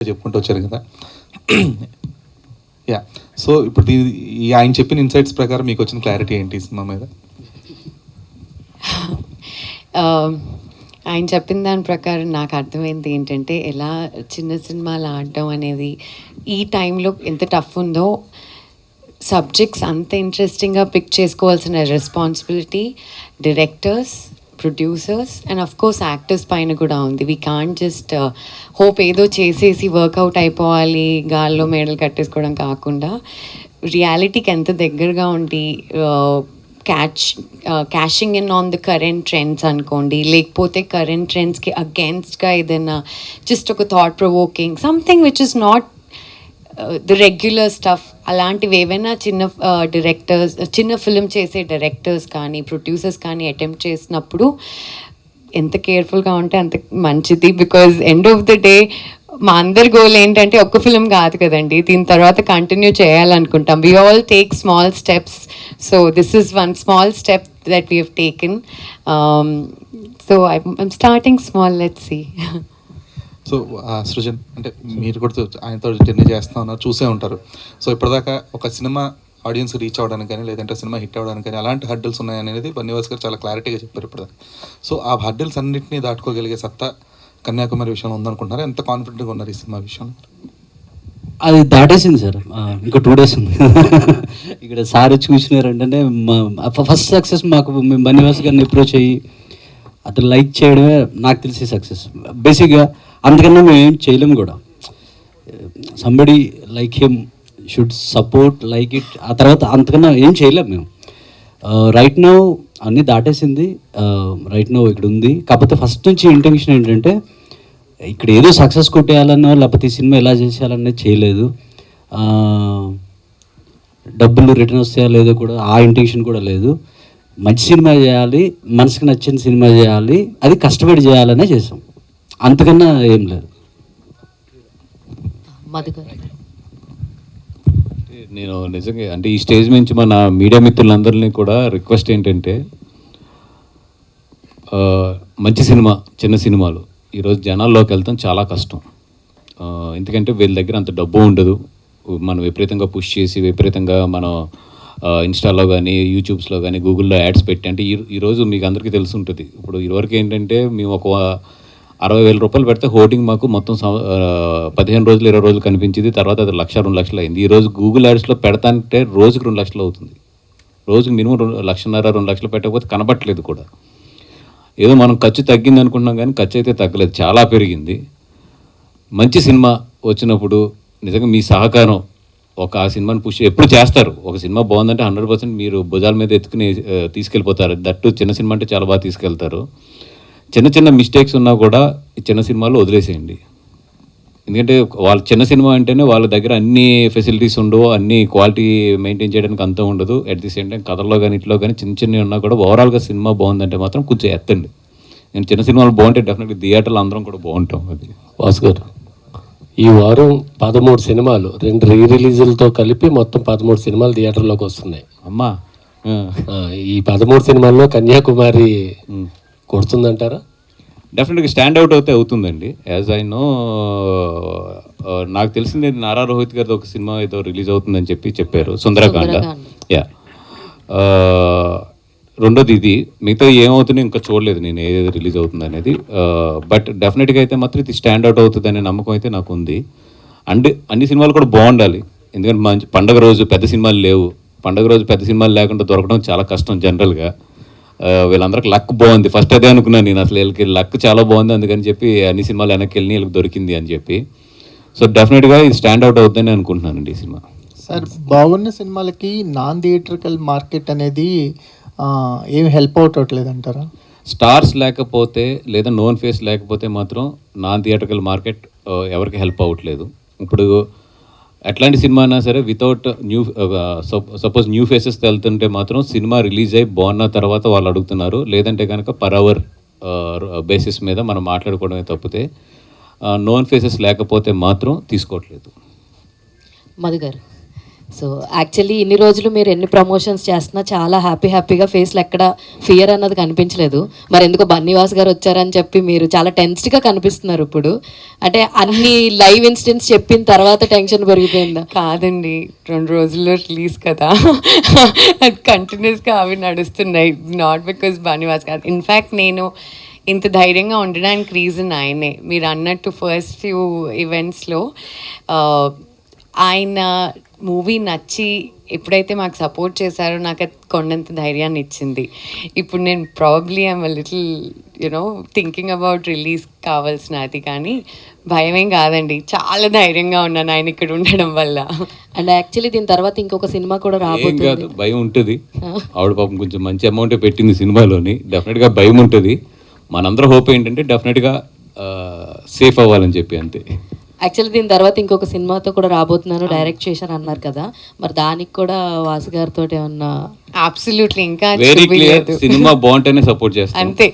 చెప్పుకుంటూ వచ్చారు కదా. యా సో ఇప్పుడు ఈ ఆయన చెప్పిన ఇన్సైట్స్ ప్రకారం మీకు వచ్చిన క్లారిటీ ఏంటి సినిమా మీద? Um, ఆయన చెప్పిన దాని ప్రకారం నాకు అర్థమైంది ఏంటంటే ఎలా చిన్న సినిమాలు ఆడడం అనేది ఈ టైంలో ఎంత టఫ్ ఉందో సబ్జెక్ట్స్ అంత ఇంట్రెస్టింగ్గా పిక్ చేసుకోవాల్సిన responsibility directors producers and of course actors పైన కూడా ఉంది. వీ కాంట్ జస్ట్ హోప్ ఏదో చేసేసి వర్కౌట్ అయిపోవాలి గాల్లో మేడలు కట్టేసుకోవడం కాకుండా రియాలిటీకి ఎంత దగ్గరగా ఉండి catch cashing in on the current trends అనుకోండి లేకపోతే కరెంట్ ట్రెండ్స్కి అగేన్స్ట్గా ఏదైనా జస్ట్ ఒక thought provoking something which is not the regular stuff అలాంటివి ఏవైనా చిన్న డైరెక్టర్స్ చిన్న ఫిల్మ్ చేసే డైరెక్టర్స్ కానీ ప్రొడ్యూసర్స్ కానీ అటెంప్ట్ చేసినప్పుడు ఎంత కేర్ఫుల్గా ఉంటే అంత మంచిది. Because end of the day మా అందరి గోల్ ఏంటంటే ఒక్క ఫిలిం కాదు కదండి. దీని తర్వాత continue చేయాలనుకుంటాం. We all take small steps so this is one small step that we have taken so I'm starting small let see so Srujan అంటే మీరు కూడా ఆయనతో జర్నీ చేస్తా ఉన్నారు చూసే ఉంటారు. సో ఇప్పటిదాకా ఒక సినిమా ఆడియన్స్ రీచ్ అవ్వడానికి కానీ లేదంటే సినిమా హిట్ అవ్వడానికి కానీ అలాంటి హడ్డల్స్ ఉన్నాయనేది బన్నీవాస్ గారు చాలా క్లారిటీగా చెప్పారు ఇప్పటిదాకా. సో ఆ హడ్డల్స్ అన్నింటినీ దాటుకోగలిగే సత్తా కన్యాకుమారి విషయంలో ఉందనుకుంటున్నారు? ఎంత కాన్ఫిడెంట్గా ఉన్నారు ఈ సినిమా విషయంలో? అది దాటేసింది సార్. ఇంకా టూ డేస్ ఉంది. ఇక్కడ సార్ చూసినారంటే ఫస్ట్ సక్సెస్ మాకు మేము బన్నివాస్ గారిని అప్రోచ్ అయ్యి అతను లైక్ చేయడమే నాకు తెలిసి సక్సెస్ బేసిక్గా అందుకన్నా మేము ఏం చేయలేము కూడా. Somebody like him should support like it ఆ తర్వాత అంతకన్నా ఏం చేయలేము మేము. రైట్ నౌ అన్నీ దాటేసింది. Uh, రైట్ నౌ ఇక్కడ ఉంది. కాకపోతే ఫస్ట్ నుంచి ఇంటెన్షన్ ఏంటంటే ఇక్కడ ఏదో సక్సెస్ కొట్టేయాలనో లేకపోతే ఈ సినిమా ఎలా చేసేయాలనే చేయలేదు. Uh, డబ్బులు రిటర్న్ వస్తాయా లేదో కూడా ఆ ఇంటెన్షన్ కూడా లేదు. మంచి సినిమా చేయాలి మనసుకు నచ్చిన సినిమా చేయాలి అది కష్టపడి చేయాలనే చేసాం. అంతకన్నా ఏం లేదు. నేను నిజంగా అంటే ఈ స్టేజ్ నుంచి మన మీడియా మిత్రులందరినీ కూడా రిక్వెస్ట్ ఏంటంటే ఆ, మంచి సినిమా చిన్న సినిమాలు. ఈరోజు జనాల్లోకి వెళ్తాం చాలా కష్టం. ఎందుకంటే వీళ్ళ దగ్గర అంత డబ్బు ఉండదు. మనం విపరీతంగా పుష్ చేసి విపరీతంగా మనం ఇన్స్టాలో కానీ యూట్యూబ్స్లో కానీ గూగుల్లో యాడ్స్ పెట్టి అంటే ఈ ఈరోజు మీకు అందరికీ తెలిసి ఉంటుంది ఇప్పుడు ఇదివరకు ఏంటంటే మేము ఒక అరవై వేల రూపాయలు పెడితే హోర్డింగ్ మాకు మొత్తం పదిహేను రోజులు ఇరవై రోజులు కనిపించింది. తర్వాత అది లక్ష రెండు లక్షలు అయింది. ఈ రోజు గూగుల్ యాడ్స్లో పెడతాంటే రోజుకి రెండు లక్షలు అవుతుంది. రోజుకి మినిమం రెండు లక్షన్నర రెండు లక్షలు పెట్టకపోతే కనబట్టలేదు కూడా. ఏదో మనం ఖర్చు తగ్గింది అనుకుంటున్నాం కానీ ఖర్చు అయితే తగ్గలేదు. చాలా పెరిగింది. మంచి సినిమా వచ్చినప్పుడు నిజంగా మీ సహకారం ఒక ఆ సినిమాని పుష్ ఎప్పుడు చేస్తారు. ఒక సినిమా బాగుందంటే హండ్రెడ్ పర్సెంట్ మీరు భుజాల మీద ఎత్తుకుని తీసుకెళ్ళిపోతారు. దట్టు చిన్న సినిమా అంటే చాలా బాగా తీసుకెళ్తారు. చిన్న చిన్న మిస్టేక్స్ ఉన్నా కూడా ఈ చిన్న సినిమాలు వదిలేసేయండి. ఎందుకంటే వాళ్ళ చిన్న సినిమా అంటేనే వాళ్ళ దగ్గర అన్ని ఫెసిలిటీస్ ఉండవు అన్ని క్వాలిటీ మెయింటైన్ చేయడానికి అంత ఉండదు. అట్ ది సేమ్ టైం కథల్లో కానీ ఇట్లో కానీ చిన్న చిన్నవి ఉన్నా కూడా ఓవరాల్గా సినిమా బాగుందంటే మాత్రం కొంచెం ఎత్తండి. నేను చిన్న సినిమాలు బాగుంటే డెఫినెట్లీ థియేటర్లో అందరం కూడా బాగుంటాం అది. వాసు గారు ఈ వారం పదమూడు సినిమాలు రెండు రీ రిలీజులతో కలిపి మొత్తం పదమూడు సినిమాలు థియేటర్లోకి వస్తున్నాయి. అమ్మా ఈ పదమూడు సినిమాల్లో కన్యాకుమారి కొడుతుందంటారా? డెఫినెట్గా స్టాండ్ అవుట్ అయితే అవుతుందండి. యాజ్ ఐ నో నాకు తెలిసింది నారా రోహిత్ గారిది ఒక సినిమా ఏదో రిలీజ్ అవుతుందని చెప్పి చెప్పారు. సుందరకాండ. యా రెండోది ఇది మిగతా ఏమవుతుందో ఇంకా చూడలేదు నేను ఏది రిలీజ్ అవుతుంది అనేది. బట్ డెఫినెట్గా అయితే మాత్రం ఇది స్టాండ్ అవుట్ అవుతుంది అనే నమ్మకం అయితే నాకు ఉంది. అండ్ అన్ని సినిమాలు కూడా బాగుండాలి. ఎందుకంటే మంచి పండగ రోజు పెద్ద సినిమాలు లేవు. పండగ రోజు పెద్ద సినిమాలు లేకుండా దొరకడం చాలా కష్టం జనరల్గా వీళ్ళందరికి లక్ బాగుంది. ఫస్ట్ అదే అనుకున్నాను నేను అసలు వీళ్ళకి లక్ చాలా బాగుంది. అందుకని చెప్పి అన్ని సినిమాలు వెనక్కి వెళ్ళి వీళ్ళకి దొరికింది అని చెప్పి. సో డెఫినెట్గా ఇది స్టాండ్ అవుట్ అవుతుందని అనుకుంటున్నానండి ఈ సినిమా. సార్ బాగున్న సినిమాలకి నాన్ థియేట్రికల్ మార్కెట్ అనేది ఏం హెల్ప్ అవుట్ అవ్వట్లేదు అంటారా స్టార్స్ లేకపోతే లేదా నోన్ ఫేస్ లేకపోతే మాత్రం నాన్ థియేటర్కల్ మార్కెట్ ఎవరికి హెల్ప్ అవ్వట్లేదు. ఇప్పుడు అట్లాంటి సినిమా అయినా సరే without new suppose new faces వెళ్తుంటే మాత్రం సినిమా రిలీజ్ అయ్యి బాగున్న తర్వాత వాళ్ళు అడుగుతున్నారు. లేదంటే కనుక పర్ అవర్ బేసిస్ మీద మనం మాట్లాడుకోవడమే తప్పితే uh, నోన్ ఫేసెస్ లేకపోతే మాత్రం తీసుకోవట్లేదు. మధుకర్ సో యాక్చువల్లీ ఇన్ని రోజులు మీరు ఎన్ని ప్రమోషన్స్ చేస్తున్నా చాలా హ్యాపీ హ్యాపీగా ఫేస్లో ఎక్కడ ఫియర్ అన్నది కనిపించలేదు. మరి ఎందుకో బన్నీవాస్ గారు వచ్చారని చెప్పి మీరు చాలా టెన్స్డ్గా కనిపిస్తున్నారు ఇప్పుడు. అంటే అన్ని లైవ్ ఇన్సిడెంట్స్ చెప్పిన తర్వాత టెన్షన్ పెరిగిపోయిందా? కాదండి రెండు రోజుల్లో రిలీజ్ కదా. అది కంటిన్యూస్గా అవి నడుస్తున్నాయి. నాట్ బికాస్ బన్నీవాస్ కాదు. ఇన్ఫ్యాక్ట్ నేను ఇంత ధైర్యంగా ఉండడానికి రీజన్ ఆయనే. మీరు అన్నట్టు ఫస్ట్ ఫ్యూ ఈవెంట్స్లో ఆయన మూవీ నచ్చి ఎప్పుడైతే మాకు సపోర్ట్ చేశారో నాకు అది కొండంత ధైర్యాన్ని ఇచ్చింది. ఇప్పుడు నేను probably I'm little you know thinking about release కావాల్సిన అది కానీ భయమేం కాదండి. చాలా ధైర్యంగా ఉన్నాను ఆయన ఇక్కడ ఉండడం వల్ల. అండ్ యాక్చువల్లీ దీని తర్వాత ఇంకొక సినిమా కూడా రాబోతుంది. కాదు భయం ఉంటుంది. ఆవిడ పాపం కొంచెం మంచి అమౌంటే పెట్టింది సినిమాలోని. డెఫినెట్గా భయం ఉంటుంది. మనందరూ హోప్ ఏంటంటే డెఫినెట్గా సేఫ్ అవ్వాలని చెప్పి అంతే. యాక్చువల్లీ దీని తర్వాత ఇంకొక సినిమాతో కూడా రాబోతున్నాను డైరెక్ట్ చేశాను అన్నారు కదా. మరి దానికి కూడా వాసు గారితో ఏమన్నా అబ్సల్యూట్లీ ఇంకా వెరీ క్లియర్ చూపించలేదు. సినిమా బాగుంటేనే సపోర్ట్ చేస్తాం. అంతే.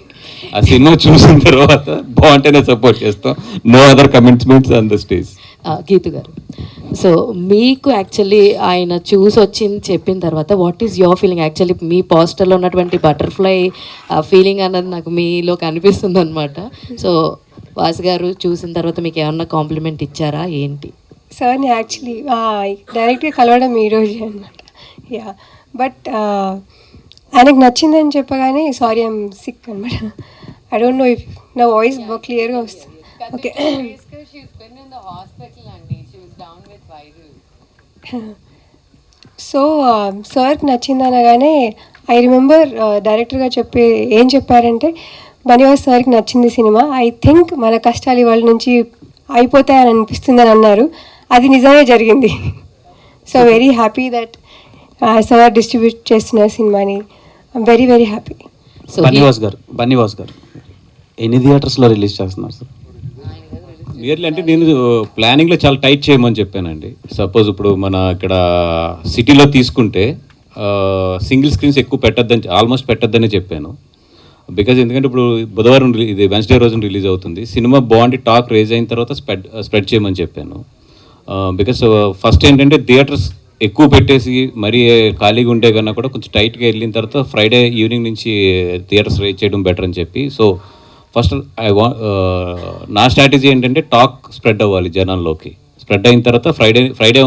ఆ సినిమా చూసిన తర్వాత బాగుంటేనే సపోర్ట్ చేస్తాం. No other commitments on the stage ఆ, గీతు గారు. సో మీకు యాక్చువల్లీ ఆయన చూసి వచ్చింది చెప్పిన తర్వాత what is your feeling actually మీ పోస్టర్లో ఉన్నటువంటి బటర్ఫ్లై ఫీలింగ్ అన్నది నాకు మీలో కనిపిస్తుంది అనమాట సో వాసు గారు చూసిన తర్వాత మీకు ఏమన్నా కాంప్లిమెంట్ ఇచ్చారా? ఏంటి? సార్ని యాక్చువల్లీ డైరెక్ట్గా కలవడం ఈ రోజే అనమాట యా బట్ ఆయనకు నచ్చిందని చెప్పగానే సారీ ఐమ్ సిక్ అనమాట ఐ డోంట్ నో ఇఫ్ నా వాయిస్ బాగా క్లియర్గా వస్తుంది. ఓకే సో సార్కి నచ్చింది అనగానే ఐ రిమెంబర్ డైరెక్టర్గా చెప్పి ఏం చెప్పారంటే బనివాస్ సార్కి నచ్చింది సినిమా. ఐ థింక్ మన కష్టాలు ఇవాళ నుంచి అయిపోతాయని అనిపిస్తుంది అని అన్నారు. అది నిజమే జరిగింది. So very happy that sir distribute చేస్తున్నారు సినిమాని. Very very happy so Bunny Vas గారు బన్నీవాస్ గారు. ఎన్ని థియేటర్స్లో రిలీజ్ చేస్తున్నారు సార్ నియర్లీ అంటే నేను ప్లానింగ్లో చాలా టైట్ చేయమని చెప్పానండి. సపోజ్ ఇప్పుడు మన ఇక్కడ సిటీలో తీసుకుంటే సింగిల్ స్క్రీన్స్ ఎక్కువ పెట్టద్దని ఆల్మోస్ట్ పెట్టద్దని చెప్పాను. బికాజ్ ఎందుకంటే ఇప్పుడు బుధవారం రిలీ- ఇది వెన్స్డే రోజున రిలీజ్ అవుతుంది. సినిమా బాగుండి టాక్ రేజ్ అయిన తర్వాత స్ప్రెడ్ స్ప్రెడ్ చేయమని చెప్పాను. బికాస్ ఫస్ట్ ఏంటంటే థియేటర్స్ ఎక్కువ పెట్టేసి మరీ ఖాళీగా ఉండే కన్నా కూడా కొంచెం టైట్గా వెళ్ళిన తర్వాత ఫ్రైడే ఈవినింగ్ నుంచి థియేటర్స్ రేజ్ చేయడం బెటర్ అని చెప్పి. సో ఫస్ట్ ఐ వా నా స్ట్రాటజీ ఏంటంటే టాక్ స్ప్రెడ్ అవ్వాలి జనాల్లోకి. స్ప్రెడ్ అయిన తర్వాత ఫ్రైడే ఫ్రైడే